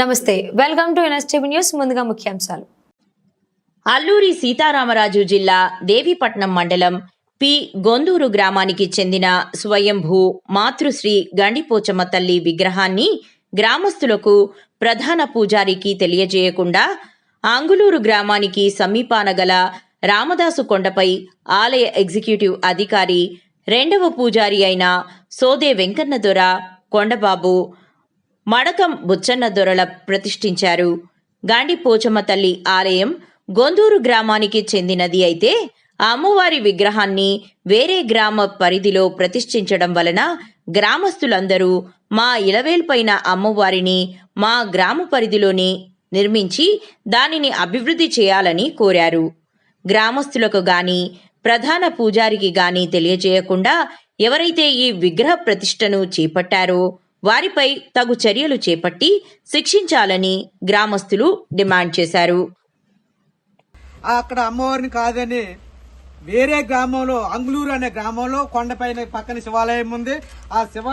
నమస్తే welcome to NSTV news ముందుగా ముఖ్యాంశాలు. అల్లూరి సీతారామరాజు జిల్లా దేవీపట్నం మండలం పి. గొందూరు గ్రామానికి చెందిన స్వయంభూ మాతృశ్రీ గండిపోచమ్మ తల్లి విగ్రహాన్ని గ్రామస్తులకు ప్రధాన పూజారికి తెలియజేయకుండా ఆంగులూరు గ్రామానికి సమీపాన గల రామదాసు కొండపై ఆలయ ఎగ్జిక్యూటివ్ అధికారి రెండవ పూజారి అయిన సోదే వెంకన్నదొర కొండబాబు మడకం బుచ్చన్న దొరల ప్రతిష్ఠించారు. గాండి పోచమ్మ తల్లి ఆలయం గొందూరు గ్రామానికి చెందినది అయితే ఆ అమ్మవారి విగ్రహాన్ని వేరే గ్రామ పరిధిలో ప్రతిష్ఠించడం వలన గ్రామస్తులందరూ మా ఇలవేల్పైన అమ్మవారిని మా గ్రామ పరిధిలోని నిర్మించి దానిని అభివృద్ధి చేయాలని కోరారు. గ్రామస్తులకు గాని ప్రధాన పూజారికి గాని తెలియజేయకుండా ఎవరైతే ఈ విగ్రహ ప్రతిష్టను చేపట్టారో వారిపై తగు చర్యలు చేపట్టి శిక్షించాలని గ్రామస్తులు డిమాండ్ చేశారు. అక్కడ అమ్మవారిని కాదని వేరే గ్రామంలో అంగులూరు అనే గ్రామంలో కొండపైన పక్కన శివాలయం ఉంది. ఆ శివ